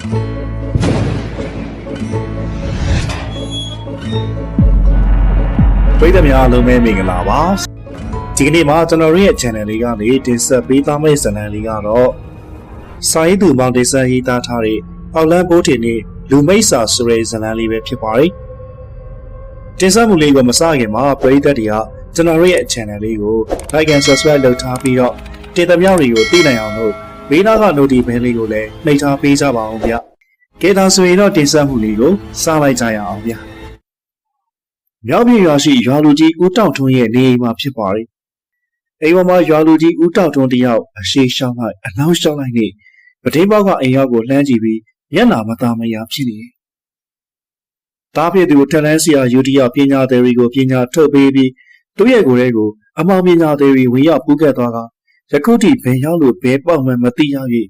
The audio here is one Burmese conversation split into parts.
ပရိသတ်များအားလုံးပဲမင်္ဂလာပါဒီကနေ့မှာကျွန်တော်တို့ရဲ့ channel လေးကနေတင်ဆက်ပေးသားမယ့်ဇာတ်လမ်းလေးကတော့စာရေးသူမောင်တင်ဆက်ရေးသားထားတဲ့အောက်လန်းဘိုးတင်နဲ့လူမိတ်စာဆိုတဲ့ဇာတ်လမ်းလေးပဲဖြစ်ပါတယ်တင်ဆက်မှုလေးကိုမစခင်မှာပရိသတ်တွေကကျွန်တော်တို့ရဲ့ channel လေးကို like and subscribe လုပ်ထားပြီးတော့တင်သမျှတွေကိုသိနိုင်အောင်လို့ ဘေးနားက notification လေးကိုလည်းနှိပ်ထားပေးကြပါအောင်ဗျကဲဒါဆိုရင်တော့တင်ဆက်မှုလေးကိုစလိုက်ကြရအောင်ဗျမြောက်ပြည်ရွာရှိရွာလူကြီးဦးတောက်ထွန်းရဲ့နေအိမ်မှာဖြစ်ပါတယ်။အိမ်ပေါ်မှာရွာလူကြီးဦးတောက်ထွန်းတယောက်အရှိရှောင်းလိုက်အနောက်ရှောင်းလိုက်နဲ့ပတိပေါက်ကအိမ်ရောက်ကိုလှမ်းကြည့်ပြီးမျက်နှာမသားမယာဖြစ်နေတယ်။တားဖြစ်သူထက်လန်းစီယာယူတီယာပညာသည်တွေကိုပညာထုတ်ပေးပြီးသူ့ရဲ့ကိုယ်လေးကိုအမောင်ပညာသည်တွေဝင်ရောက်ပူးကတ်သွားက ယခုထိဘယ်ရောက်လို့ဘယ်ပေါက်မှမသိရ၍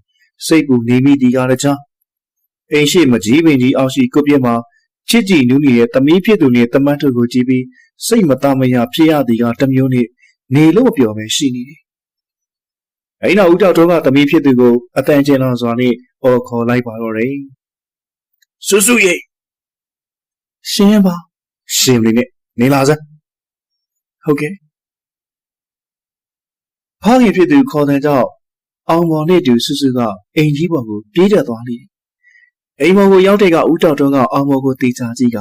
စိတ်ကူနေမိဒီကားတကြားအိမ်ရှိမကြီးပင်ကြီးအောက်ရှိကုပြင်းမှာချစ်ကြည်နူးနေတဲ့သမီးဖြစ်သူနဲ့တမန်တို့ကိုကြည့်ပြီးစိတ်မသားမရဖြစ်ရသည်ကတစ်မျိုးနဲ့နေလို့ပြောပဲရှိနေတယ်။အဲဒီနောက်ဦးတောက်တော်ကသမီးဖြစ်သူကိုအတန်ကျင်လာစွာနဲ့အော်ခေါ်လိုက်ပါတော့တယ်။စွစွရိတ်ရှင်းပါရှင်းလေးနဲ့နေလာစမ်းဟုတ်ကဲ့ ဖခင်ဖြစ်သူခေါ်တဲ့ကြောင့်အောင်မော်နဲ့တူစွစွကအိမ်ကြီးပေါ်ကိုပြေးတက်သွားလိမ့်အိမ်မော်ကိုရောက်တဲ့ကဦးတောက်တော့ကအောင်မော်ကိုတေချာကြည့်က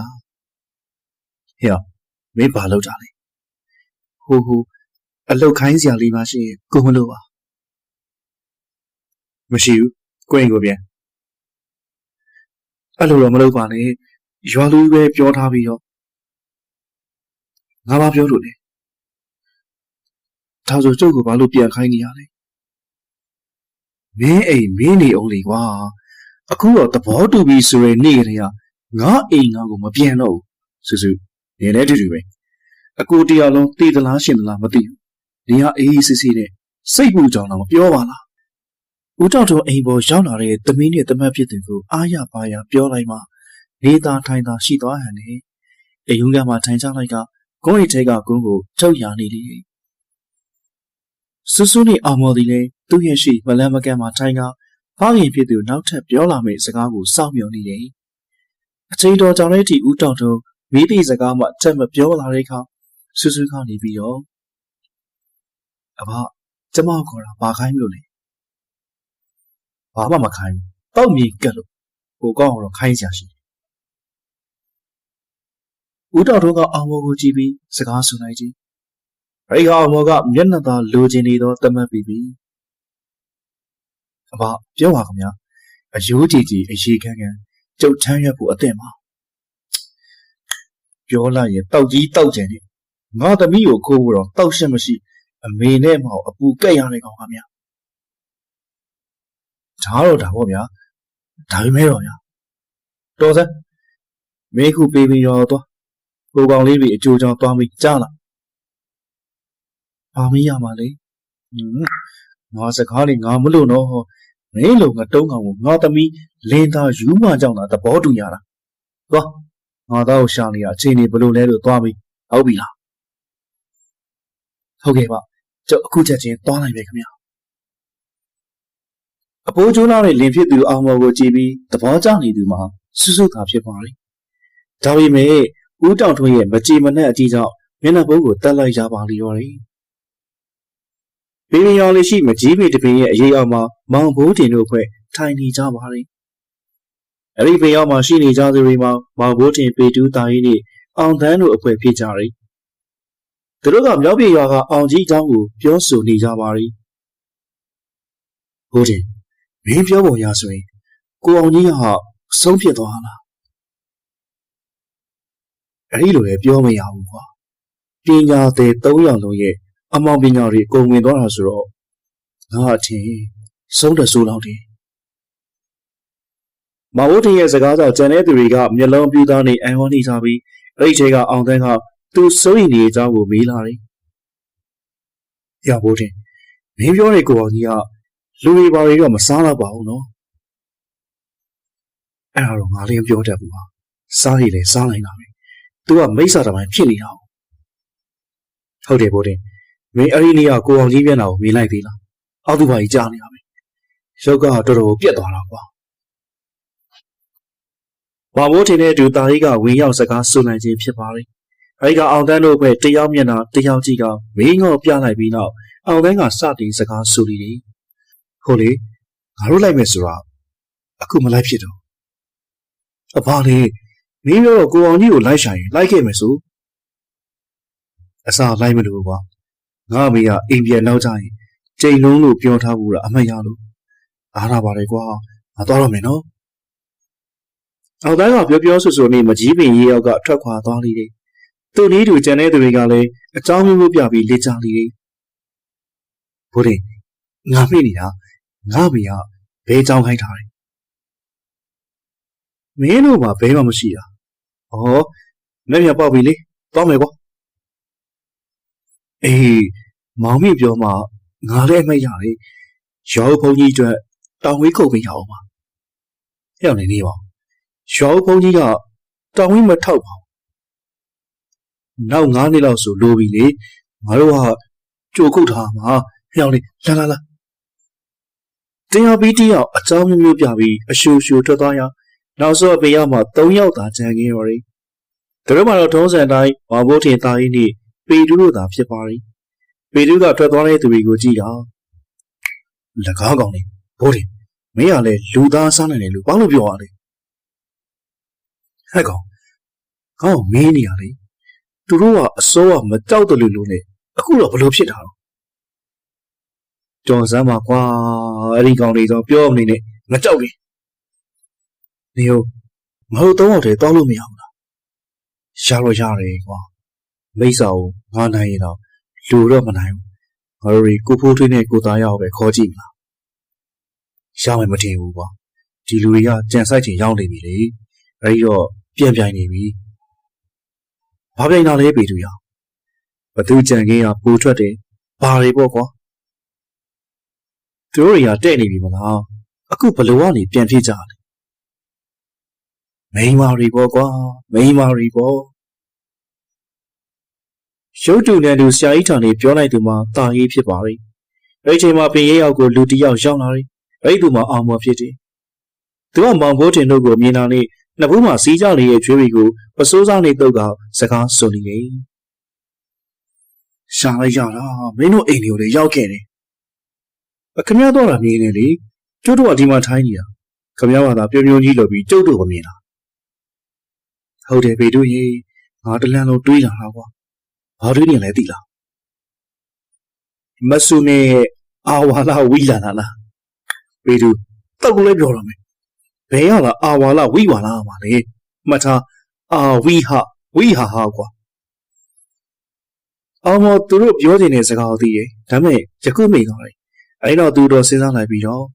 ဟဲ့မင်းဘာလုပ်တာလဲဟိုဟိုအလုတ်ခိုင်းစရာလေးမှရှိရင်ကိုမလို့ပါမရှိဘူးကိုရင်ကိုပြန်အဲ့လိုတော့မလုပ်ပါနဲ့ရွာလူပဲပြောထားပြီးတော့ငါဘာပြောလို့လဲ ဒါဆိုကျုပ်ကဘာလို့ပြန်ခိုင်းနေရလဲမင်းအိမ်မင်းနေအောင်လေကွာအခုတော့သဘောတူပြီဆိုရင်နေ့ကလေးကငါအိမ်ငါကိုမပြန်တော့ဘူးစုစုနေလဲတူတူပဲအကူတရားလုံးတည်သလားရှင်သလားမသိဘူးနေကအေးအေးဆေးဆေးနဲ့စိတ်ပူကြောင်တော့မပြောပါလားဦးတောက်တော်အိမ်ပေါ်ရောက်လာတဲ့သမီးနဲ့တမတ်ဖြစ်သူကိုအားရပါရပြောလိုက်မှနေသားထိုင်သာရှိသွားဟန်နဲ့အယုံကမှထိုင်ချလိုက်ကကိုယ့်ရဲ့ထဲကကုန်းကိုထုတ်ရနေလေ ဆူဆူနဲ့အောင်မော်ဒီလေသူ့ရဲ့ရှိမလန်းမကန်းမှထိုင်ကဖခင်ဖြစ်သူနောက်ထပ်ပြောလာမယ့်စကားကိုစောင့်မျှော်နေတယ်။အချိန်တော်ကြောင့်လည်းဒီဦးတောင်တုံမိသည့်စကားမှအချက်မပြောလာတဲ့အခါဆူဆူခေါနေပြီးတော့အဘကျမကိုခေါ်တာဘာခိုင်းလို့လဲ။ဘာမှမခိုင်းဘူး။တောက်မြင်ကက်လို့ဟိုကောင်းတော့ခိုင်းစရာရှိတယ်။ဦးတောင်တုံကအောင်မော်ကိုကြည့်ပြီးစကားဆိုလိုက်ခြင်း။ ရိခါအောင်မော်ကမျက်နှာသာလိုချင်နေသောတမတ်ပြီးပြီ။အဘပြောပါခင်ဗျာအယိုးကြည်ကြည်အရေးခန်းခန်းကြုတ်ထမ်းရွက်ဖို့အသင့်ပါပြောလိုက်ရင်တောက်ကြီးတောက်ကြံနေငါသမီးကိုခိုးဖို့တော့တောက်ရှက်မရှိ အမေနဲ့မောင်အပူကက်ရတဲ့ကောင်ကဗျာဒါတော့ဒါပေါ့ဗျာဒါပေမဲ့တော့ဗျာတော်စမ်းမေခုပေးပြီးရောသွားကိုကောင်လေးတွေအကျိုးကြောင့်သွားပြီးကြားလာ ဘာမရမှာလဲဟွန်းငါစကားလေးငါမလို့တော့မင်းလုံကတုံးကောင်ကိုငါသမီးလင်းသားယူမကြောင့်သာသဘောတူရတာသွားငါသားကိုရှာနေတာအချိန်နေဘလို့လဲလို့သွားပြီဟုတ်ပြီလားဟုတ်ကဲ့ပါကျုပ်အခုချက်ချင်းသွားနိုင်ပြီခင်ဗျာအပိုးကျိုးလာတဲ့လင်ဖြစ်သူအောင်မော်ကိုကြည့်ပြီးသဘောကျနေသူမှာစွစွသာဖြစ်ပါလေဒါပေမဲ့ဦးတောင်ထွန်းရဲ့မကြည်မနှက်အကြီးကြောင့်မျက်နှာပုတ်ကိုတက်လိုက်ရပါလိမ့်ရော်တယ် ဘီဘီရောင်လေးရှိမကြီးပေတပင်ရဲ့အရေးအောက်မှာမောင်ဘိုးတင်တို့ဖွဲ့ထိုင်နေကြပါလေ။အဲ့ဒီပင်ရောက်မှာရှိနေကြသူတွေမှာမောင်ဘိုးတင်ပေတူးတာရေးနဲ့အောင်သန်းတို့အဖွဲ့ဖြစ်ကြတယ်။သူတို့ကမြောက်ပြည်ရွာကအောင်ကြီးအကြောင်းကိုပြောဆိုနေကြပါလေ။ဘိုးတင်မင်းပြောပုံရဆိုရင်ကိုအောင်ကြီးကဆုံးဖြစ်သွားလား။အဲ့ဒီလိုလည်းပြောမရဘူးကွာ။ပညာသည်၃ယောက်လုံးရဲ့ အမောင်ပညာတွေအကုန်ဝင်သွားတာဆိုတော့ငါအထင်ဆုံးတဲ့ဆိုးလောက်တယ်။မဝုတ်ထင်ရဲ့စကားကြောင့်ကျန်တဲ့သူတွေကမျက်လုံးပြူသားနေအံ့ဩနေကြပြီးအဲ့ဒီထဲကအောင်တန်းကသူစိုးရိမ်နေတဲ့အကြောင်းကိုမေးလာတယ်။ရဘိုးတင်မင်းပြောတဲ့ကိုအောင်ကြီးကလူတွေဘာတွေတော့မစားတော့ပါဘူးနော်။အဲ့ဒါတော့ငါလည်းပြောတတ်ဘူးဟာ။စားရည်လည်းစားနိုင်တာပဲ။ तू ကမိစ္ဆာတပိုင်းဖြစ်နေတာ။ဟုတ်တယ်ဘိုးတင် မင်းအဲ့ဒီနေ့ကကိုအောင်ကြီးမျက်နှာကိုမြင်လိုက်သေးလားအောက်သူဘာကြီးကြားနေတာပဲရုပ်ကတော်တော်ပြက်သွားတာကွာမောင်မိုးထင်တဲ့အတူတာရီကဝင်ရောက်စကားဆိုနိုင်ခြင်းဖြစ်ပါတယ်။အဲဒီကအောင်တန်းတို့ဘက်တယောက်မျက်နှာတယောက်ကြည့်ကမင်းငေါပြလိုက်ပြီးနောက်အောင်တန်းကစတင်စကားဆိုလိတယ်။ဟုတ်လေငါတို့လိုက်မယ်ဆိုတာအခုမလိုက်ဖြစ်တော့အဖားလေမင်းတို့ကိုအောင်ကြီးကိုလိုက်ရှာရင်လိုက်ခဲ့မယ်ဆိုအစားလိုက်မလို့ကွာ ငါမေကအိမ်ပြန်နောက်ကြရင်ချိန်လုံးလို့ပြောထားဘူးလားအမှတ်ရလို့အားရပါတယ်ကွာငါသွားတော့မယ်နော်အောင်တိုင်းကပြောပြောဆိုဆိုနေမကြီးပင်ရေရောက်ကထွက်ခွာသွားလိမ့်တယ်သူ့နည်းတူကျန်တဲ့သူတွေကလည်းအကြောင်းမျိုးမျိုးပြပြီးလေ့ကျလိမ့်တယ်ဘိုးရင်ငါမိနေတာငါမေကဘဲကြောင်းခိုင်းထားတယ်မင်းတို့မှာဘဲမှမရှိတာဩလက်ရပေါက်ပြီလေသွားမယ်ကွာအေး မောင်မိပြောမှငါလည်းအမိတ်ရတယ်ရောဘုံကြီးအတွက်တောင်ဝေးခုတ်ပေးရအောင်ပါဟဲ့နေနေပါရောဘုံကြီးကတောင်ဝေးမထောက်ပါဘူးနောက်9နှစ်လောက်ဆိုလိုပြီလေငါတို့ကကြိုခုတ်ထားမှာဟဲ့လေလာလာလာတရားပြီးတယောက်အကြောင်းမျိုးမျိုးပြပြီးအရှူရှူထွက်သွားရနောက်ဆုံးအပေရောက်မှ3ယောက်သာကြံခဲ့ရော်ရီသူတို့မှတော့ထုံးစံတိုင်းဝါဘိုးထင်သားရင်းနဲ့ပေတူးတို့သာဖြစ်ပါရီ ပေတူးကထွက်သွားတဲ့သူတွေကိုကြည့်တာ၎င်းကောင်လေးဘိုးထင်မင်းကလည်းလူသားစားနိုင်တယ်လို့ဘာလို့ပြောရလဲဟဲ့ကောင်ဟောမင်းနေရလေသူတို့ကအစိုးရမကြောက်တယ်လို့လို့နဲ့အခုတော့ဘလို့ဖြစ်တာတော့ကြော်စမ်းပါကွာအဲ့ဒီကောင်တွေတော့ပြောမနေနဲ့မကြောက်လေနေဟုတ်မဟုတ်တော့တော့တောင်းလို့မရဘူးလားရှားတော့ရတယ်ကွာမိစ္ဆာကိုငါနိုင်ရင်တော့ လူတော့မနိုင်ဘူးငါတို့ကိုဖိုးထွေးနဲ့ကိုသားရအောင်ပဲခေါ်ကြည့်မလားရမယ်မထင်ဘူးကွာဒီလူတွေကကြံဆိုင်ချင်ရောက်နေပြီလေအဲဒီတော့ပြန်ပြိုင်နေပြီဘာပြိုင်တာလဲပေသူရဘသူကြံခင်းကပူထွက်တယ်ဘာတွေပေါ့ကွာသူတို့တွေကတဲ့နေပြီမလားအခုဘလို့ကနေပြန်ဖြစ်ကြတယ်မိန်းမတွေပေါ့ကွာမိန်းမတွေပေါ့ ရုပ်တူနဲ့လူဆရာကြီးထောင်နေပြောလိုက်သူမှတာရေးဖြစ်ပါလေအဲ့ဒီချိန်မှာပင်ရဲရောက်ကိုလူတယောက်ရောက်လာတယ်အဲ့ဒီသူမှအောင်မဖြစ်တယ်သူကမောင်ဘိုးတင်တို့ကိုမြင်လာနေနှစ်ဘူးမှာစီးကြလေရဲ့ကျွေးတွေကိုပစိုးစားနေတော့ကစကားဆိုနေတယ်ရှာလိုက်ရတာမင်းတို့အိမ်တွေကိုလည်းရောက်ခဲ့တယ်ခမရတော့တာမြင်နေလေကျုပ်တို့ကဒီမှာထိုင်းနေတာခမရကသာပြုံပြုံကြီးလို့ပြီးကျုပ်တို့ကမြင်တာဟုတ်တယ်ဘေတို့ရေငါတလန်းလုံးတွေးလာတာကွာ ဘာတွေးနေလဲသိလားမဆုနဲ့အာဝါလာဝီလာလာလားဘေတို့တောက်လည်းပြောတော့မယ်ဘယ်ရလားအာဝါလာဝီဝါလာမှာလေမှတ်ထားအာဝီဟာဝီဟာဟာကွာအောင်မသူတို့ပြောနေတဲ့စကားကိုသိတယ်ဒါပေမဲ့ယခုမိသွားတယ်အဲ့တော့သူတော့စဉ်းစားလိုက်ပြီးတော့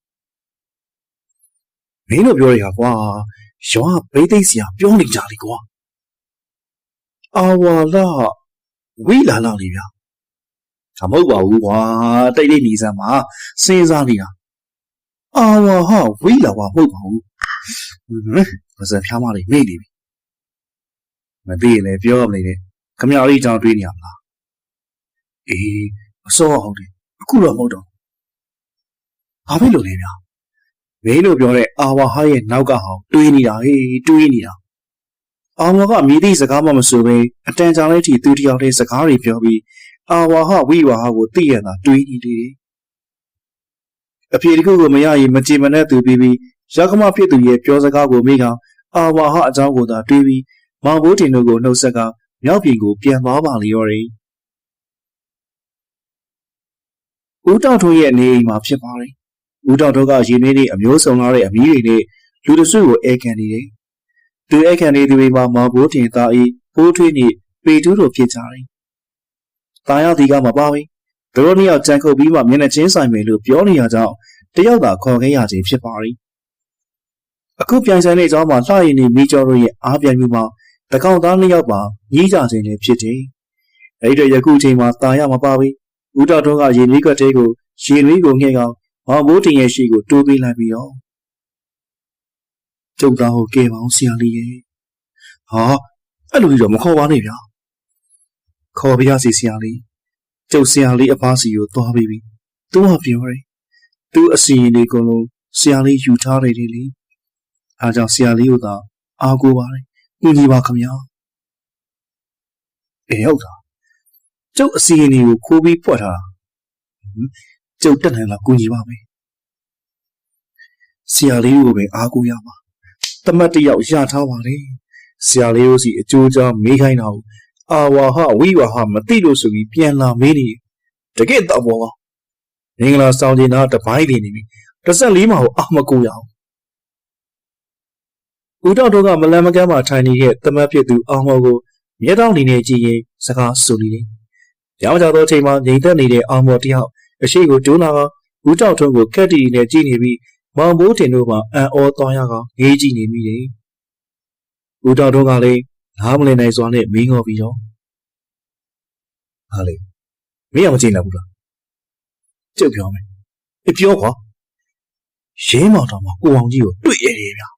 မင်းတို့ပြောရတာကွာရောကဘိသိက်စီယာပြောနေကြလေကွာအာဝါလာ ဝိလာလာလေးဗျာဒါမဟုတ်ပါဘူးကွာတိတ်တိတ်နေစမ်းမှာစဉ်းစားနေတာအာဝါဟာဝိလာဝါမဟုတ်ပါဘူးဟမ်ဘာစံဖျားမလေးမေ့နေပြီမသိရင်လည်းပြောရမနေနဲ့ခမရလေးကြောင်တွေးနေရမလားအေးအစောဟုတ်တယ်အခုတော့မဟုတ်တော့ဘာဖြစ်လို့လဲဗျာမင်းတို့ပြောတဲ့အာဝါဟာရဲ့နောက်ကဟောင်းတွေးနေတာဟေးတွေးနေတာ အာဝါကမြည်သည့်စကားမှမဆိုဘဲအတန်ကြာလိုက်ထိသူတယောက်တည်းစကားတွေပြောပြီးအာဝါဟဝိဝါဟကိုသိရတာတွေးနေတယ်အဖြေတစ်ခုကိုမရရင်မကြည်မနဲ့သူပြီးပြီးရကမဖြစ်သူရဲ့ပြောစကားကိုမိကအာဝါဟအကြောင်းကိုသာတွေးပြီးမောင်ဘိုးတင်တို့ကိုနှုတ်ဆက်ကမြောက်ပြည်ကိုပြန်သွားပါလျော်တယ်ဦးတောက်ထွန်းရဲ့နေအိမ်မှာဖြစ်ပါတယ်ဦးတောက်ထွန်းကရေနွေးနေအမျိုးစုံလာတဲ့အမီးတွေနဲ့လူတစုကိုအဲခံနေတယ် သူအဲခံနေသူတွေမှာမောင်ဘိုးတင်သားအေးဖိုးထွေးနေပေတူးတို့ဖြစ်ကြတယ်။တာရသည်ကမပါဘူး။သူတို့နှစ်ယောက်ကြံခုတ်ပြီးမှမျက်နှာချင်းဆိုင်မယ်လို့ပြောနေရကြောင်းတယောက်သာခေါ်ခဲ့ရခြင်းဖြစ်ပါသည်။အခုပြန်ဆိုင်တဲ့အကြောင်းမှာလှရည်နေမိကျော်တို့ရဲ့အားပြိုင်မှုမှာတကောင်သားနှစ်ယောက်ပါညီးကြခြင်းလည်းဖြစ်တယ်။အဲဒီတော့ယခုချိန်မှာတာရမပါဘူး။ဦးတော်တို့ကရေနွေးကတဲ့ကိုရေနွေးကိုငှဲ့ကောင်မောင်ဘိုးတင်ရဲ့ရှိကိုတိုးပေးလိုက်ပြီးတော့ ကျုပ်သားကိုကဲပါအောင်ဆရာလေးရဲ့ဟာအဲ့လိုကြီးတော့မခေါ်ပါနဲ့ဗျာခေါ်ပြရစီဆရာလေးကျုပ်ဆရာလေးအဖားစီကိုသွားပြီးပြီသူကပြောတယ်သူအစီရင်လေးကုန်လုံးဆရာလေးယူထားတယ်လေအားကြောင့်ဆရာလေးကိုသာအားကိုးပါတယ်ကူညီပါခင်ဗျာအေးဟုတ်တာကျုပ်အစီအရင်ကိုခိုးပြီးဖွက်ထားတာဟင်ကျုပ်တက်နိုင်လားကူညီပါမယ်ဆရာလေးကိုပဲအားကိုးရမှာ တမတ်တယောက်ရထားပါလေဆရာလေးတို့စီအကျိုးကြောင့်မေးခိုင်းတာကိုအာဝါဟဝိဝါဟမသိလို့ဆိုပြီးပြန်လာမေးနေတကယ်တော့ဘောပါမင်္ဂလာဆောင်ကျင်တာတပိုင်းနေနေပြီတစ်ဆက်လေးမှာကိုအာမကိုရအောင်ဦးတော်တို့ကမလန်မကမ်းမှာထိုင်နေတဲ့တမတ်ဖြစ်သူအောင်မော်ကိုမျက်တောင်နေနေကြည့်ရင်စကားဆိုနေတယ်။ရောင်းကြသောအချိန်မှာငြိမ်သက်နေတဲ့အောင်မော်တယောက်အရှိကိုတိုးလာကဦးတော်ထုံးကိုကက်တီနဲ့ကြည့်နေပြီး မောင်ဘိုးတင်တို့မှအံ့ဩသွားရကငေးကြည့်နေမိတယ်။ဦးတော်ထုံးကလည်းနားမလည်နိုင်စွာနဲ့မင်းငေါ်ပြီးတော့ဟာလေမင်းအောင်မကြည့်နိုင်ဘူးလား။ကျုပ်ပြောမယ်။အပြောကွာရင်းမောင်တော်မှာကိုအောင်ကြီးကိုတွေ့ရတယ်ဗျာ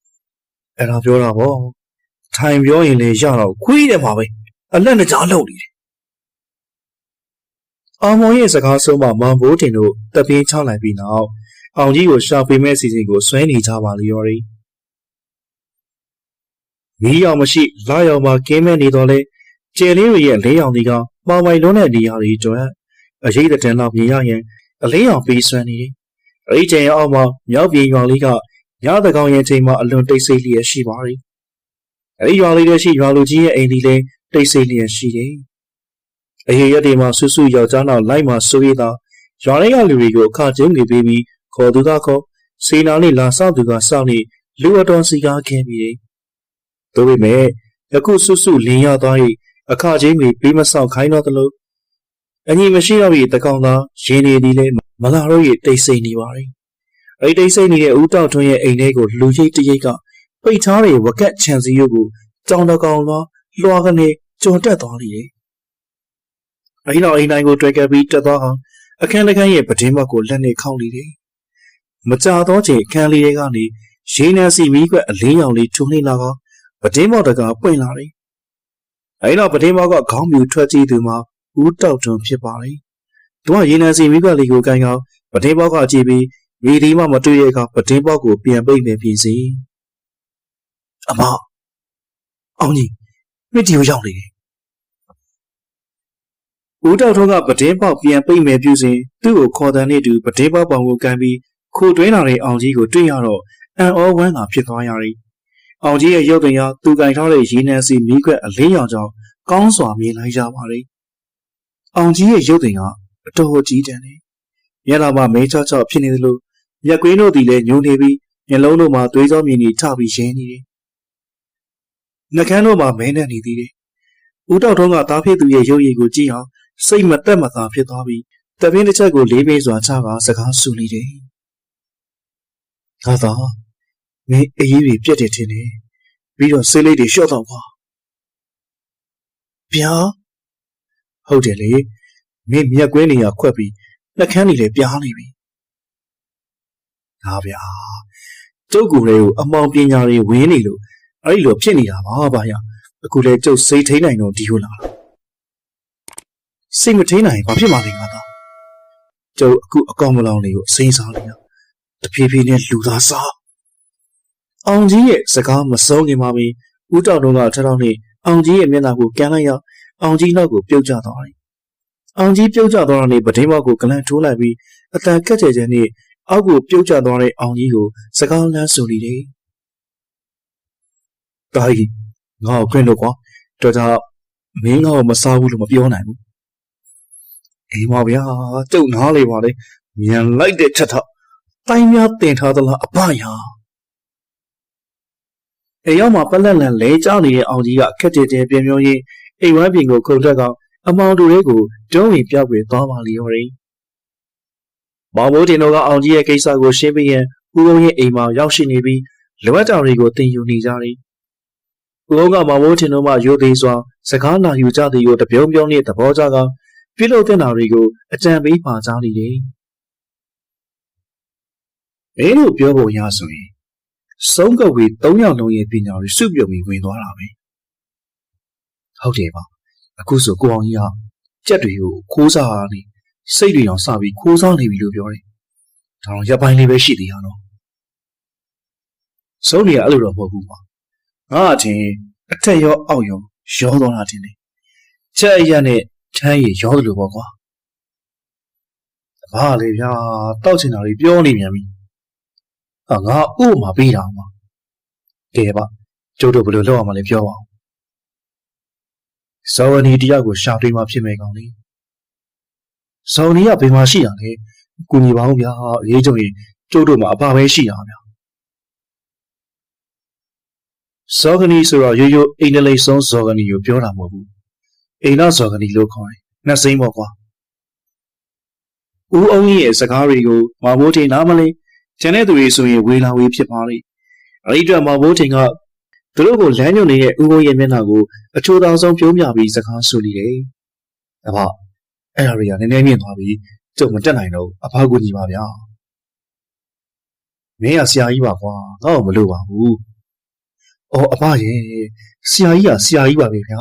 ။အဲ့ဒါပြောတာဗော။ထိုင်ပြောရင်လည်းရတော့ခွေးတယ်ပါပဲ။အလက်နဲ့ကြားလောက်နေတယ်။အောင်မောင်ရဲ့စကားဆုံးမှမောင်ဘိုးတင်တို့တပင်းချလိုက်ပြီးနောက် အောင်ကြီးကိုရှာဖွေမဲ့စီစဉ်ကိုဆွဲနေကြပါလေရော်ရီ။မီးရောင်မရှိလာရောင်မှာကင်းမဲ့နေတော့လေကျယ်လေးတွေရဲ့လေးရောင်ဒီကမောင်မိုင်လုံးတဲ့နေရာတွေကျွမ်းအရေးတဲ့တန်လောက်မြင်ရရင်အလေးရောင်ပေးဆွမ်းနေတယ်။အဲဒီချိန်အောက်မှာမြောက်ပြေရွာလေးကညတကောင်ရဲ့ချိန်မှာအလွန်တိတ်ဆိတ်လျက်ရှိပါရီ။အဲဒီရွာလေးတွေရှိရွာလူကြီးရဲ့အိမ်ဒီလည်းတိတ်ဆိတ်လျက်ရှိတယ်။အရေးရက်တွေမှာဆူဆူယောက်ျားနောက်လိုက်မှာဆိုရတာရွာလေးကလူတွေကိုအခကျင်းနေပြီးပြီး ခေါ်သူကခေါ်စေနာလေးလာဆောက်သူကစောက်နေလူအတော်စီကားခဲ့ပြီးတယ်။ဒါပေမဲ့ယခုဆူဆူလင်းရသွား၏အခချင်းတွေပေးမဆောက်ခိုင်းတော့သလိုအညီမရှိတော့၏တကောင်သားရင်းနေသည်လည်းမလာတော့၏တိတ်ဆိတ်နေပါရီ။အဲဒီတိတ်ဆိတ်နေတဲ့ဦးတောက်ထွန်းရဲ့အိမ်ထဲကိုလူကြီးတရိတ်ကပိတ်ထားတဲ့ဝကက်ချန်စီရုပ်ကိုကြောင်တကောင်လွှာလွှာကနေကြော်တက်သွားလေတယ်။အဲဒီနောက်အိမ်တိုင်းကိုတွေ့ခဲ့ပြီးတက်သွားအောင်အခန်းတစ်ခန်းရဲ့ပတင်းဘက်ကိုလက်နဲ့ခေါက်လေတယ်။ မကြာတော့ချိန်အခန်းလေးတွေကနေရေနံစီမီးခွက်အလင်းရောင်လေးထုံနေလာကပတင်းဘော်တကပွင့်လာတယ်။အဲဒီနောက်ပတင်းဘော်ကခေါင်းမြူထွက်ကြည့်သူမှာဦးတောက်တွန်ဖြစ်ပါလေ။သူကရေနံစီမီးခွက်လေးကိုကန်ကောပတင်းဘော်ကကြည့်ပြီးမိဒီမှမတွေ့ရကပတင်းဘော်ကိုပြန်ပိတ်နေပြင်စီ။အမအောင်ကြီးမိတီကိုရောက်နေတယ်ဦးတောက်ထုံးကပတင်းပေါက်ပြန်ပိတ်မယ်ပြုစဉ်သူ့ကိုခေါ်တဲ့နေ့တူပတင်းပေါက်ပေါင်ကိုကန်ပြီး ခိုတွင်းလာတဲ့အောင်ကြီးကိုတွေ့ရတော့အံ့ဩဝမ်းသာဖြစ်သွားရ၏အောင်ကြီးရဲ့ရုပ်တင်ရသူကင်ထားတဲ့ရေနံစီမီးခွက်အလေးရောင်ကြောင့်ကောင်းစွာမြင်လိုက်ရပါလေအောင်ကြီးရဲ့ရုပ်တင်ကအတော်ကြီးတန်တယ်မျက်နှာမှာမဲချောချောဖြစ်နေသလိုမျက်ကွင်းတို့သည်လည်းညှိုးနေပြီးမျက်လုံးတို့မှာသွေးကြောမြင်နေထပြီးရင်းနေတယ်နှကန်းတို့မှာမဲနဲ့နေသေးတယ်ဦးတောက်ထုံးကတားဖြစ်သူရဲ့ရုပ်ရည်ကိုကြည့်အောင်စိတ်မတက်မသာဖြစ်သွားပြီးတပင်းတစ်ချက်ကိုလေးပေးစွာချပါစကားဆူနေတယ်။ ဟာသာမင်းအေးကြီးတွေပြက်တယ်ထင်တယ်။ပြီးတော့ဆေးလေးတွေရှော့တော့ကွာ။ဗျာဟုတ်တယ်လေမင်းမျက်ကွင်းနေရခွက်ပြီးနှကန်းနေလေပြားနေပြီ။ဟာဗျာကျုပ်ကိုယ်လေးကိုအမောင်ပညာတွေဝင်းနေလို့အဲ့ဒီလိုဖြစ်နေတာပါဗျာ။အခုလေကျုပ်စိတ်ထိန်နိုင်တော့ဒီလိုလာတာ။စိတ်မထိန်နိုင်ဘာဖြစ်မှလဲငါသားကျုပ်အခုအကောင်မလောင်လေးကိုအစိမ်းစားနေတာ တဖြည်းဖြည်းနဲ့လူသားစားအောင်ကြီးရဲ့စကားမဆုံးခင်မှာပဲဦးတောင်တို့ကထထောင်နဲ့အောင်ကြီးရဲ့မျက်နှာကိုကန်လိုက်ရအောင်ကြီးနောက်ကိုပြုတ်ကျသွားတယ်အောင်ကြီးပြုတ်ကျသွားတဲ့ပဒိမောက်ကိုကလန်ထိုးလိုက်ပြီးအတန်ကက်ကျဲကျဲနဲ့အောက်ကိုပြုတ်ကျသွားတဲ့အောင်ကြီးကိုစကားလမ်းဆိုနေတယ်။ဒါကြီးငါ့ကိုခွင့်လို့ကွာတော်ကြမင်းငါ့ကိုမစားဘူးလို့မပြောနိုင်ဘူးအေးပါဗျာကျုပ်နားလေပါလေမြန်လိုက်တဲ့ချက်ထ တိုင်းများတင်ထားသလားအပရာအေးရောက်မှာပလက်လန်လဲကျနေတဲ့အောင်ကြီးကအခက်တဲတဲပြန်ပြောရင်းအိမ်ဝမ်းပြင်ကိုခုန်ထက်ကအမောင်တူလေးကိုတွန်းဝင်ပြောက်ွယ်သွားပါလိမ့်ရော်မောင်မိုးတင်တို့ကအောင်ကြီးရဲ့ကိစ္စကိုရှင်းပြရင်ဦးကုန်းရဲ့အိမ်မှာရောက်ရှိနေပြီးလိုအပ်တာတွေကိုတင်ယူနေကြတယ်ဦးကုန်းကမောင်မိုးတင်တို့မှရိုသေစွာစကားနာယူကြသည်ကိုတပြုံးပြုံးနဲ့သဘောကျကပြုလုပ်တဲ့နာတွေကိုအကြံပေးပါကြားနေတယ်။ အဲလိုပြောဖို့ရဆိုရင်စုံးကဝေ၃ယောက်လုံးရဲ့ပညာတွေစုပြုံပြီးဝင်သွားတာပဲ။ဟုတ်တယ်ပါ။အခုဆိုကိုအောင်ကြီးကကြက်တွေကိုခိုးစားနေစိတ်တွေအောင်စပြီးခိုးစားနေပြီလို့ပြောတယ်။ဒါတော့ရပ်ပိုင်းလေးပဲရှိသေးရတော့ဆုံးနေရအဲ့လိုတော့မဟုတ်ဘူးကွာငါအချင်းအထက်ရောအောက်ရောရောသွားတာတင်တယ်ချက်အရက်နဲ့ထမ်းရည်ရောတယ်လို့ပေါ့ကွာဘာလေဗျာတောက်ချင်တာတွေပြောနေမြန်ပြီ ဟာငါဥပမာပေးတာမှာကဲပါကျုပ်တို့ဘယ်လိုလုပ်အောင်မလဲပြောပါဦးဇော်ဝနီတယောက်ကိုရှာတွေ့မှဖြစ်မယ်ကောင်လေးဇော်နီကဘယ်မှာရှိတာလဲကူညီပါဦးဗျာအရေးကြုံရင်ကျုပ်တို့မှာအပါပဲရှိတာဗျာဇော်ကနီဆိုတော့ရိုးရိုးအိန္ဒလိတ်ဆုံးဇော်ကနီကိုပြောတာမဟုတ်ဘူးအိန္ဒဇော်ကနီလို့ခေါ်တယ်နှစ်စိမ့်ပေါ့ကွာဦးအောင်ကြီးရဲ့စကားတွေကိုမောင်မိုးထင်နားမလဲ ကျန်တဲ့သူတွေဆိုရင်ဝေလာဝေဖြစ်ပါလိမ့်အဲ့ဒီအတွက်မောင်မိုးထင်ကသူတို့ကိုလမ်းညွှန်နေတဲ့ဦးအောင်ရဲ့မျက်နှာကိုအချိုးတောင်ဆုံးပြုံးပြပြီးစကားဆိုလိတယ်အဖအဲ့ဒါတွေကနည်းနည်းမြင့်သွားပြီကျုပ်မတက်နိုင်တော့အဖကိုညီပါဗျာမင်းကဆရာကြီးပါကွာငါ့ကိုမလို့ပါဘူးအော်အဖရဲ့ဆရာကြီးကဆရာကြီးပါပဲဗျာ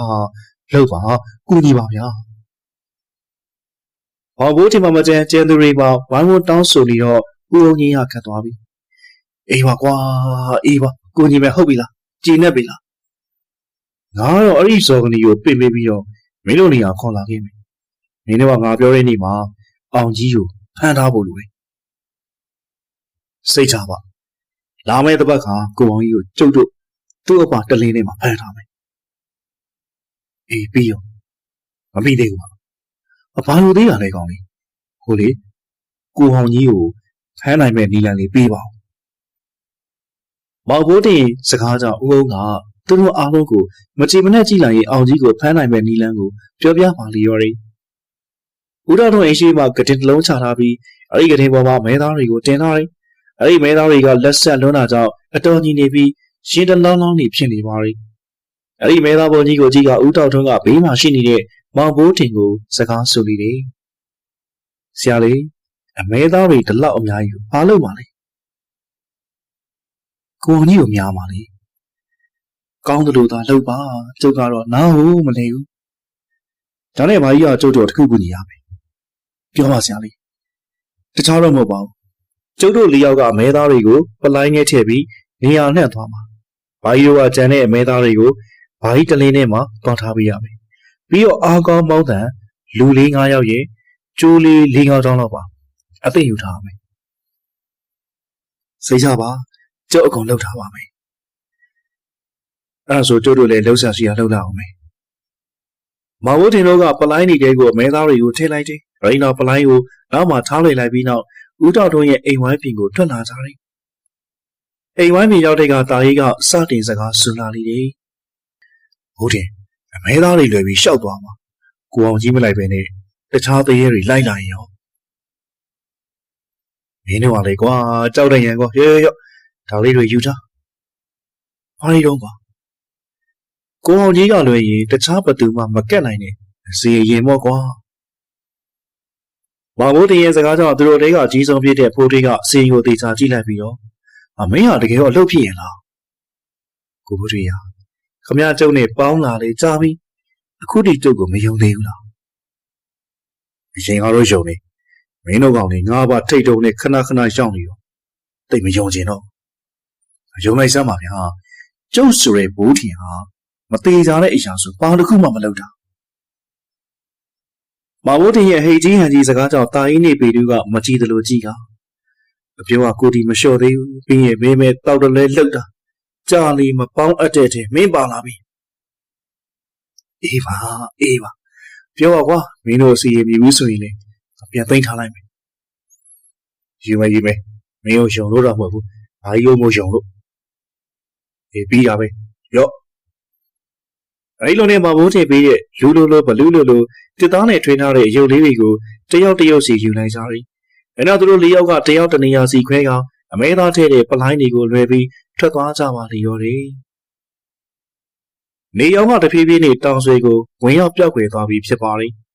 လောက်ပါကူညီပါဗျာဘောင်ဘိုးทีမှာမကျန်ကျန်သူတွေပါဝိုင်းဝန်းတောင်းဆိုနေတော့ ဦးအောင်ကြီးကခတ်သွားပြီအေးပါကွာအေးပါကိုညီမယ်ဟုတ်ပြီလားကြည်နေပြီလားငါတော့အဲ့ဒီဇော်ကနီကိုပြင်ပေးပြီးတော့မင်းတို့နေရာခေါ်လာခဲ့မယ်မင်းတို့ကငါပြောတဲ့နေ့မှာအောင်ကြီးကိုဖမ်းထားဖို့လိုတယ်စိတ်ချပါလာမယ့်တစ်ပတ်ခါကိုအောင်ကြီးကိုကျုပ်တို့သူ့အပါတလင်းထဲမှာဖမ်းထားမယ်အေးပြီးရောမပြီးသေးဘူးပါအဘာလို့သေးတာလဲကောင်းလေးဟိုလေကိုအောင်ကြီးကို ဖမ်းနိုင်မဲ့နီလန်လေးပေးပါဦးမောင်ဘိုးတင်စကားကြောင့်ဦးအောင်ကသူတို့အားလုံးကိုမကြည်မနဲ့ကြည်လိုက်ရင်အောင်ကြီးကိုဖမ်းနိုင်မဲ့နီလန်ကိုပြောပြပါလိမ့်ရော်ရီဦးတော်တို့အရှိမကတင်တစ်လုံးချထားပြီးအဲ့ဒီကတင်ပေါ်မှာမဲသားတွေကိုတင်ထားတယ်အဲ့ဒီမဲသားတွေကလက်ဆက်လွန်းတာကြောင့်အတော်ကြီးနေပြီးရှင်တလောင်းလောင်းနေဖြစ်နေပါရီအဲ့ဒီမဲသားပေါ်ကြီးကိုကြီးကဦးတော်ထွန်းကဘေးမှာရှိနေတဲ့မောင်ဘိုးတင်ကိုစကားဆိုလိတယ်ဆရာလေး အမဲသားတွေဒီလောက်အများကြီးဘာလို့မှလဲကိုအောင်ကြီးကိုများပါလေကောင်းတယ်လို့သာလုပ်ပါကျုပ်ကတော့နားဟုတ်မလဲဘူးဒါနဲ့ဘာကြီးကကျုပ်တို့တခုခုညီရမယ်ပြောပါဆရာလေးတခြားတော့မဟုတ်ပါဘူးကျုပ်တို့လေးယောက်ကမဲသားတွေကိုပလိုင်းငယ်ထည့်ပြီးနေရာနဲ့သွားမှာဘာကြီးတို့ကကြံတဲ့မဲသားတွေကိုဘာကြီးတလင်းထဲမှာတွားထားပေးရမယ်ပြီးတော့အားကောင်းပေါင်းတန်လူလေး၅ယောက်ရဲ့ကျိုးလေး၄၅ချောင်းလောက်ပါ အသိယူထားမယ်စိတ်ချပါကျုပ်အကုန်လုပ်ထားပါမယ်အဲ့ဒါဆိုကျုပ်တို့လည်းလှုပ်ရှားရှိရလှုပ်လာအောင်မယ်မောင်ဝတ်တင်တို့ကပလိုင်းနေတဲ့ကိုမဲသားတွေကိုထည့်လိုက်တယ်ရိန်တော်ပလိုင်းကိုနောက်မှထားလိုက်လိုက်ပြီးနောက်ဦးတော်တို့ရဲ့အိမ်ဝိုင်းပြင်ကိုထွက်လာကြတယ်အိမ်ဝိုင်းပြင်ရောက်တဲ့ကတာရီကစတင်စကားဆူလာလိတယ်ဟုတ်တယ်အမဲသားတွေလွယ်ပြီးရှောက်သွားမှာကိုအောင်ကြီးမလိုက်ပဲနဲ့တခြားသေးရဲတွေလိုက်လာရင်ရော မင်းတို့ကလေကွာကြောက်တဲ့ရန်ကွာရေရောဒါလေးတွေယူထားဘာလို့တော့ကွာကိုအောင်ကြီးကလွယ်ရင်တခြားဘသူမှမကက်နိုင်နဲ့စီရင်မော့ကွာမောင်ဘိုးတင်ရဲ့စကားကြောင့်သူတို့တွေကကြီးဆုံးဖြစ်တဲ့ဖိုးတွေကစီရင်ကိုတေချာကြည့်လိုက်ပြီးတော့အမင်းဟာတကယ်တော့အလုပ်ဖြစ်ရင်လားကိုဘိုးတွေရခမရကျုပ်နဲ့ပေါင်းလာလေကြားပြီအခုဒီကျုပ်ကိုမယုံသေးဘူးလားအရင်ကတော့ယုံနေ မင်းတို့ကောင်တွေငါးပါးထိတ်တုံနဲ့ခဏခဏရှောင်းနေရောတိတ်မယုံချင်တော့ယုံလိုက်စမ်းပါဗျာကျုပ်ဆိုတဲ့ဘိုးထင်ဟာမသေးကြတဲ့အရာဆိုဘာတစ်ခုမှမလုပ်တာမဘိုးတင်ရဲ့ဟိတ်ကြီးဟန်ကြီးစကားကြောင့်တာအင်းနေပေတူးကမကြည့်သလိုကြည့်ကအပြောကကိုဒီမလျှော့သေးဘူးပြီးရင်မဲမဲတောက်တလဲလှုပ်တာကြာလီမပေါင်းအပ်တဲ့တဲ့မင်းပါလာပြီအေးပါအေးပါပြောပါကွာမင်းတို့စီရင်ပြီဘူးဆိုရင်လေ ပြန်သိမ်းထားလိုက်မယ်ယူမယ်ယူမယ်မင်းတို့ယုံလို့တော့မဟုတ်ဘူးဘာကြီးလို့မယုံလို့အေးပြီးတာပဲရော့အဲဒီလိုနဲ့မဘိုးထည့်ပေးတဲ့လူလိုလိုဘလူးလိုလိုတစ်သားနဲ့ထွေးထားတဲ့ရုပ်လေးတွေကိုတယောက်တယောက်စီယူလိုက်ကြတယ်။အဲနောက်သူတို့လေးယောက်ကတယောက်တနေရာစီခွဲကအမဲသားထည့်တဲ့ပလိုင်းတွေကိုလွှဲပြီးထွက်သွားကြပါလေရောတယ်။နေရောင်ကတဖြည်းဖြည်းနဲ့တောင်ဆွေကိုဝင်ရောက်ပြောက်ွယ်သွားပြီးဖြစ်ပါလေ။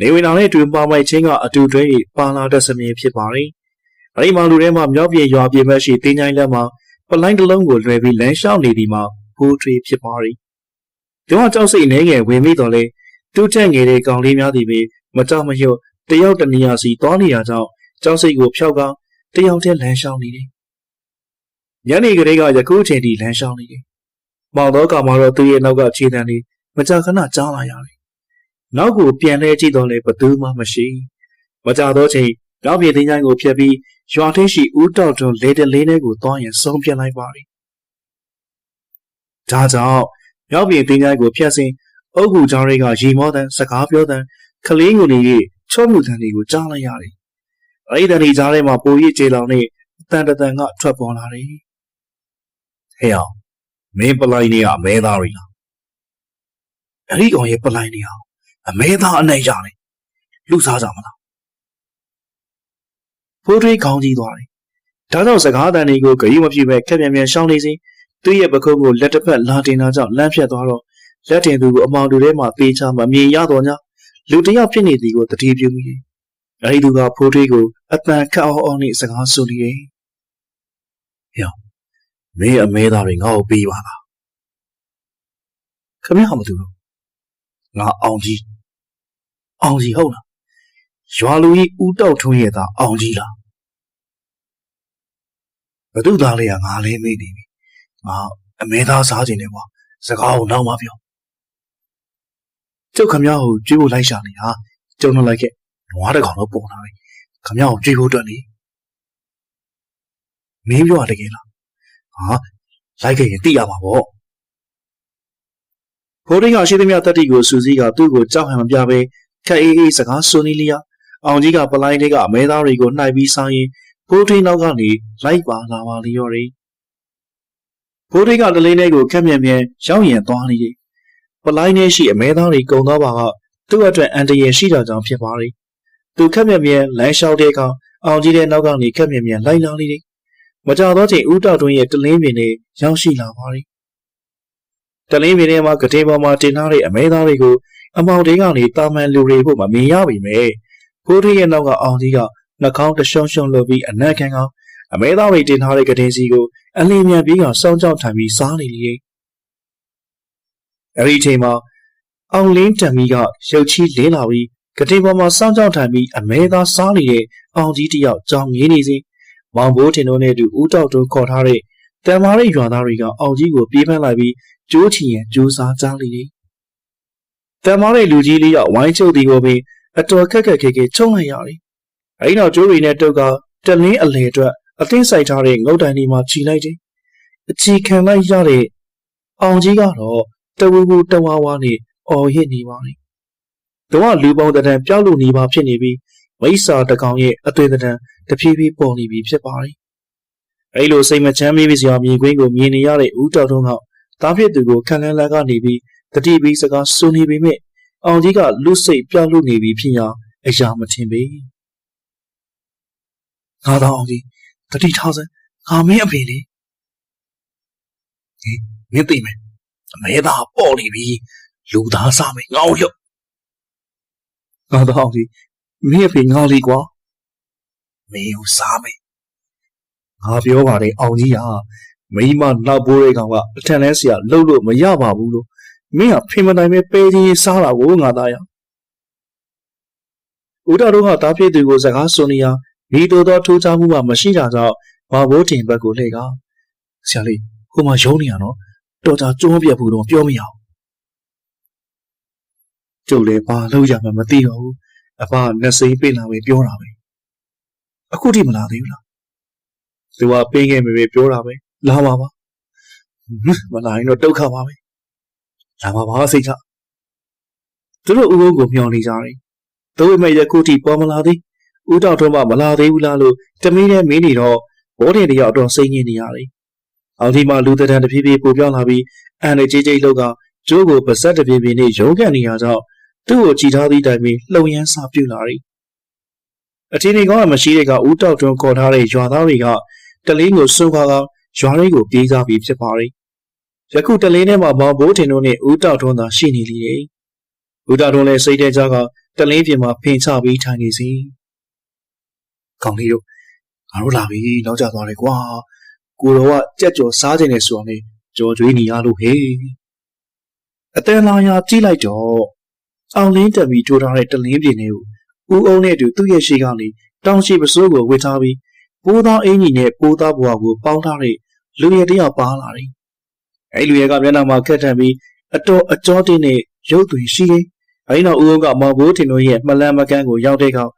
နေဝင်လာတဲ့တွင်ပါမိုက်ချင်းကအတူတွဲပါလာတဲ့စမြင်ဖြစ်ပါလေ။အဲဒီမှာလူထဲမှာမြောက်ပြေရွာပြေမဲ့ရှိတင်းချိုင်းလက်မှာပလိုင်းတစ်လုံးကိုလွှဲပြီးလမ်းလျှောက်နေဒီမှာဖိုးထွေးဖြစ်ပါလေ။ဒီမှာကြောက်စိတ်နေငယ်ဝင်မိတော့လေတူးချက်ငယ်တဲ့ကောင်လေးများသည်ပဲမကြောက်မရွံ့တယောက်တနေရာစီသွားနေရကြောင်းကြောက်စိတ်ကိုဖျောက်ကတယောက်တည်းလမ်းလျှောက်နေတယ်ညနေကလေးကယခုအချိန်ထိလမ်းလျှောက်နေတယ်။မောင်တော့ကမှတော့သူ့ရဲ့နောက်ကခြေတံလေးမကြာခဏကြားလာရတယ်။ နောက်ကိုပြန်လဲကြည့်တော့လေဘသူမှမရှိ။မကြာတော့ချိန်နောက်ပြေတင်းချိုင်းကိုဖျက်ပြီးရွာထင်းရှိဦးတောက်တွန်လေတလေးနဲ့ကိုသွားရင်ဆုံးပြတ်လိုက်ပါလိမ့်။ဒါကြောင့်ရောက်ပြေတင်းချိုင်းကိုဖျက်စဉ်အုတ်ကူချောင်းတွေကရီမောတန်စကားပြောတန်ကလေးငုံကြီးချော့မှုတန်တွေကိုကြားလိုက်ရတယ်။အဲဒီတန်ဒီကြားထဲမှာပိုရစ်ကြေလောင်နဲ့အတန်တန်ကထွက်ပေါ်လာတယ်။ဟဲ့အောင်မင်းပလိုက်နေရအမဲသားတွေလား။အဲ့ဒီကောင်ရဲ့ပလိုက်နေအောင် အမဲသားအနိုင်ရတယ်။လူစားကြမလား။ဖိုးထွေးခေါင်းကြီးသွားတယ်။ဒါကြောင့်စကားတန်တွေကိုဂရုမပြုပဲခက်ပြန်ပြန်ရှောင်းနေစဉ်သူ့ရဲ့ပခုံးကိုလက်တစ်ဖက်လာတင်တာကြောင့်လမ်းဖြတ်သွားတော့လက်တင်သူကိုအမောင်တူထဲမှာပေးချမမြင်ရတော့ညလူတယောက်ဖြစ်နေသည်ကိုတတိပြုမိတယ်။အဲဒီသူကဖိုးထွေးကိုအတန်ခတ်အောင်အောင်နဲ့စကားဆိုနေတယ်။ဟေ့မင်းအမဲသားတွေငါ့ကိုပေးပါလား။ခမရမသူလို့ငါအောင်ကြီး အောင်ကြီးဟုတ်လား။ရွာလူကြီးဦးတောက်ထုံးရဲ့သားအောင်ကြီးလား။ဘသူသားလေးကငါလေးမေးနေပြီ။ငါအမဲသားစားခြင်းတယ်ကွာ။စကားကိုနောက်မှပြောကျုပ်ခမရကိုကြွေးဖို့လိုက်ရှာနေတာကျုံတော့လိုက်ခဲ့နွားတစ်ကောင်တော့ပုံလာတယ်ခမရကိုကြွေးဖို့အတွက်လေမင်းပြောရတကယ်လားဟာလိုက်ခဲ့ရင်သိရမှာပေါ့ဖိုးရင်းကရှိသမျှတက်တီကိုစူစီးကသူ့ကိုကြောက်ဟန်မပြပဲ ခက်အေးအေးစကားဆွနေလျာအောင်ကြီးကပလိုင်းလေးကအမဲသားတွေကိုနှိုက်ပြီးစားရင်ဖိုးထင်းနောက်ကနေလိုက်ပါလာပါလျော်တယ်ဖိုးထင်းကတလင်းလေးကိုခက်မြန်မြန်ရောက်ရင်သွားနေတယ်ပလိုင်းထဲရှိအမဲသားတွေကုံသွားပါကသူ့အတွက်အန်တရယ်ရှိတာကြောင့်ဖြစ်ပါလေ။သူခက်မြက်မြက်လမ်းလျှောက်တဲ့အခါအောင်ကြီးတဲ့နောက်ကနေခက်မြက်မြက်လိုက်လာနေတယ်။မကြတော့ချိန်ဦးတောက်တွင်းရဲ့တလင်းပင်တွေရောက်ရှိလာပါလေ။တလင်းပင်ထဲမှာကတိပေါ်မှာတင်ထားတဲ့အမဲသားတွေကို အမောင်တွေကနေတာမန်လူတွေဖို့မမြင်ရပါမယ်။ဖိုးထရဲ့နောက်ကအောင်ကြီးကနှာခေါင်းတရှုံရှုံလုပ်ပြီးအနက်ခံကအမဲသားတွေတင်ထားတဲ့ကတင်စီကိုအလင်းမြန်ပြီးကစောင်းကြောက်ထိုင်ပြီးစားနေလေ။အဲ့ဒီအချိန်မှာအောင်လင်းတံမီကရုပ်ချီးလင်းလာပြီးကတိပေါ်မှာစောင်းကြောက်ထိုင်ပြီးအမဲသားစားနေတဲ့အောင်ကြီးတယောက်ကြောင်ငေးနေစဉ်မောင်ဘိုးထင်တို့နဲ့အတူဦးတောက်တို့ခေါ်ထားတဲ့တံမားရိတ်ရွာသားတွေကအောင်ကြီးကိုပြေးဖမ်းလိုက်ပြီးကျိုးချီရန်ကြိုးစားကြလိမ့် တယ်။တံမားရိတ်လူကြီးလေးကဝိုင်းချုပ်တီကိုပြီးအတော်ခက်ခက်ခဲခဲချုံလိုက်ရတယ်။အဲဒီနောက်ကျိုးရီနဲ့တုတ်ကတလင်းအလေအတွက်အသိဆိုင်ထားတဲ့ငုတ်တိုင်ဒီမှာခြိလိုက်တယ်။အချီခံလိုက်ရတဲ့အောင်ကြီးကတော့တဝူဝူတဝါဝါနဲ့အော်ဟစ်နေပါလေ။တော့လူပေါင်းတံပြောက်လို့နေပါဖြစ်နေပြီးမိစ္ဆာတကောင်ရဲ့အသွင်တံတဖြည်းဖြည်းပေါ်နေပြီဖြစ်ပါလေ။အဲလိုစိတ်မချမ်းမြေးပြီးစရာမြင်ကွင်းကိုမြင်နေရတဲ့ဦးတော်တုံးကတားဖြစ်သူကိုခံလန်းလန်းကနေပြီး တတိပီးစကားဆိုနေပေမဲ့အောင်ကြီးကလူစိတ်ပြောက်လို့နေပြီဖြစ်ရာအရာမထင်ပေ။ငါတော့အောင်ကြီးတတိထားစမ်းငါမင်းအဖေလေ။ဟင်မင်းသိမယ်အမဲသားပေါ့နေပြီလူသားစားမယ်ငေါ့လို့ငါတော့ဒီမင်းအဖေငါလေးကွာမင်းကိုစားမယ်ငါပြောပါတယ်အောင်ကြီးဟာမိမနောက်ပိုးတဲ့ကောင်ကအထက်လဲဆရာလှုပ်လို့မရပါဘူးလို့ မင်းကဖင်မတိုင်ပဲပဲချင်းစားတာကိုငါသားရဦးတော်တို့ကတားဖြစ်သူကိုစကားဆွနေရဒီတိုသောထိုးချမှုမှမရှိတာကြောင့်ဘာဘိုးတင်ဘက်ကိုလှည့်ကဆရာလေးဟိုမှာရုံးနေရနော်တော်တာကျုံးပြတ်ဘူးတော့ပြောမရအောင်ကျုပ်လည်းဘာလုပ်ရမှမသိတော့ဘူးအဖလက်စိမ်းပိတ်လာပဲပြောတာပဲအခုထိမလာသေးဘူးလားသူကပေးခဲ့မယ်ပဲပြောတာပဲလာပါပါမလာရင်တော့ဒုက္ခပါပဲ လာပါပါစိတ်ချသူတို့ဦးဘုံကိုမျှော်နေကြတယ်သို့ပေမဲ့ယခုထိပေါ်မလာသေးဦးတောက်ထုံးမမလာသေးဘူးလားလို့တမီးနဲ့မင်းနေတော့ဘောတင်တယောက်တော့စိတ်ညစ်နေရတယ်အောင်ဒီမှာလူတံတန်းတဖြည်းဖြည်းပိုပြောင်းလာပြီးအန်နဲ့ကြီးကြီးလောက်ကကျိုးကိုပါဇက်တဖြည်းဖြည်းနဲ့ရုံးကန်နေရကြောင်းသူ့ကိုကြည်ထားသည့်တိုင်ပင်လှုံရမ်းစာပြုလာသည်အထင်းနေကောင်းမရှိတဲ့ကဦးတောက်တွန်းခေါ်ထားတဲ့ရွာသားတွေကတလင်းကိုစွန့်ခွာကရွာလေးကိုပြေးကြပြီးဖြစ်ပါသည် ယခုတလင်းထဲမှာမောင်ဘိုးထင်တို့နဲ့ဦးတောက်တွန်းသာရှိနေလေတယ်ဦးတောက်တွန်းလည်းစိတ်ထဲကြကတလင်းပြင်မှာဖင်ချပြီးထိုင်နေစီကောင်းလေးတို့ငါတို့လာပြီနောက်ကျသွားတယ်ကွာကိုတော်ကကြက်ကြော်စားခြင်းနဲ့ဆိုအောင်လေကြော်ကြွေးနေရလို့ဟေးအတန်လာရာကြည့်လိုက်တော့အောင်လင်းတက်ပြီးထိုးထားတဲ့တလင်းပြင်းတွေကိုဦးအုံနဲ့အတူသူ့ရဲ့ရှိကနေတောင်ရှိပစိုးကိုဝစ်ထားပြီးပိုးသားအင်ကြီးနဲ့ပိုးသားဘွားကိုပေါင်းထားတဲ့လူရတယောက်ပါလာတယ်။ အဲ့လူရကမျက်နှာမှာခက်ထန်ပြီးအတော်အကြောတင်းနဲ့ရုပ်သွင်းရှိတယ်။အဲဒီနောက်ဦးုံကမောင်ဘိုးထင်တို့ရဲ့မလန်းမကန်းကိုရောက်တဲ့ကောင်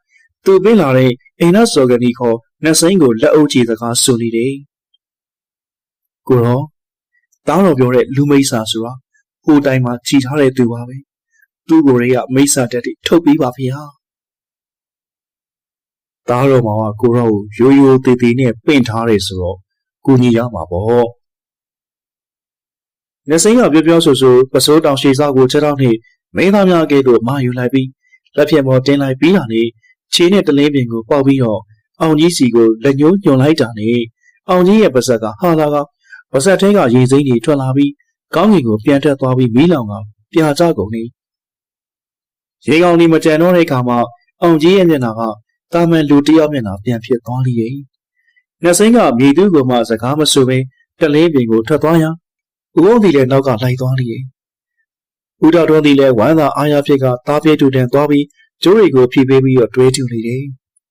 သူပင်းလာတဲ့အိမ်နတ်စော်ကနီခေါ်နှစိမ့်ကိုလက်အုပ်ချီစကားဆိုနေတယ်။ကိုရောတောင်းတော်ပြောတဲ့လူမိတ်ဆာဆိုတာဟိုတိုင်မှာခြိထားတဲ့သူပါပဲ။သူ့ကိုယ်ရေးကမိတ်ဆာတက်တိထုတ်ပြီးပါဖေဟာ။တားတော်မှာကကိုရောကိုရိုးရိုးသေးသေးနဲ့ပင့်ထားတယ်ဆိုတော့ကိုကြီးရမှာပေါ့။ နှစိမ့်ကပြောပြောဆိုဆိုပစိုးတောင်ရှေစားကိုချက်တော့နေမင်းသားများကဲ့သို့မာယူလိုက်ပြီးလက်ဖြင့်ပေါ်တင်းလိုက်ပြီးတာနဲ့ခြေနဲ့တလင်းပင်ကိုပေါက်ပြီးတော့အောင်ကြီးစီကိုလက်ညှိုးညွန်လိုက်တာနဲ့အောင်ကြီးရဲ့ပါဇက်ကဟာလာကပါဇက်ထဲကရေစိမ့်ကြီးထွက်လာပြီးကောင်းကင်ကိုပြန်တက်သွားပြီးမီးလောင်ကပြာကျကုန်နေရေကောင်ဒီမကြံတော့တဲ့အခါမှာအောင်ကြီးရဲ့မျက်နှာကတာမန်လူတစ်ယောက်မျက်နှာပြန်ဖြစ်သွားလိမ့်ရဲ့နှစိမ့်ကမြေသူ့ကိုမှစကားမဆိုဘဲတလင်းပင်ကိုထွက်သွားရာ ဦးအောင်ဒီလည်းနောက်ကလိုက်သွားလိမ့်ရဲ့ဦးတော်တော်ဒီလည်းဝမ်းသာအားရဖြစ်ကတားပြေတူတန်သွားပြီးကျိုးတွေကိုဖြီးပေးပြီးတော့တွေးထူနေတယ်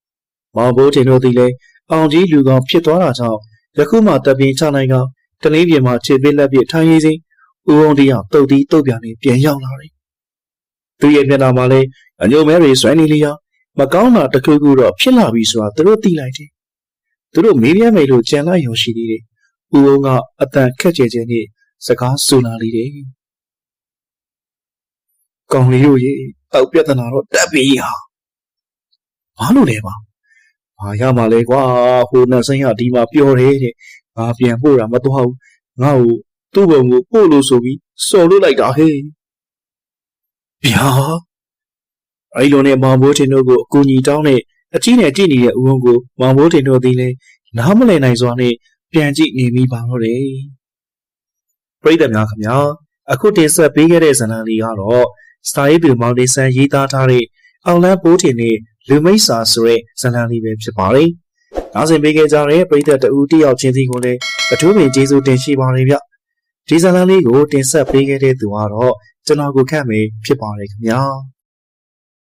။မောင်ဘိုးတင်တို့ဒီလည်းအောင်ကြီးလူကောင်ဖြစ်သွားတာကြောင့်ယခုမှတပင်ချနိုင်ကတလင်းပြင်မှာခြေပေးလက်ပြထိုင်ရည်စဉ်ဦးအောင်ဒီကတုတ်တီးတုတ်ပြန်နေပြန်ရောက်လာတယ်။သူရဲ့မျက်နှာမှာလည်းအညိုမဲတွေဆွဲနေလျောမကောင်းတာတစ်ခုခုတော့ဖြစ်လာပြီဆိုတာသူတို့သိလိုက်တယ်။သူတို့မေးပြမယ်လို့ကြံလိုက်ရုံရှိသေးတယ်။ဦးအောင်ကအတန်ခက်ကြဲကြဲနဲ့ စကားဆူလာလေတယ်။ကောင်းလေးတို့ရေတောက်ပြဿနာတော့တက်ပြီဟာဘာလို့လဲပါဘာရမှာလဲကွာဟိုနှဆိုင်ကဒီမှာပြောတယ်တဲ့ငါပြန်ပို့တာမတော့ဘူးငါ့ကိုသူ့ဘုံကိုပို့လို့ဆိုပြီးစော်လို့လိုက်တာဟဲ့ဗျာအဲ့လိုနဲ့မောင်ဘိုးထင်တို့ကိုအကူညီတောင်းတဲ့အကြီးနဲ့ကြည့်နေတဲ့ဦးဝန်းကိုမောင်ဘိုးထင်တို့သည်လည်းနားမလည်နိုင်စွာနဲ့ပြန်ကြည့်နေမိပါတော့တယ် ပရိသတ်များခင်ဗျာအခုတင်ဆက်ပေးခဲ့တဲ့ဇာတ်လမ်းလေးကတော့စာရေးသူမောင်ဒေဆန်ရေးသားထားတဲ့အောင်လန်းပိုးထင်နဲ့လူမိတ်စာဆိုတဲ့ဇာတ်လမ်းလေးပဲဖြစ်ပါတယ်။နောက်ဆက်ပေးခဲ့ကြတဲ့ပရိသတ်တဦးတယောက်ချင်းစီကိုလည်းအထူးပင်ကျေးဇူးတင်ရှိပါတယ်ဗျ။ဒီဇာတ်လမ်းလေးကိုတင်ဆက်ပေးခဲ့တဲ့သူကတော့ကျွန်တော်ကိုခန့်မေဖြစ်ပါတယ်ခင်ဗျာ။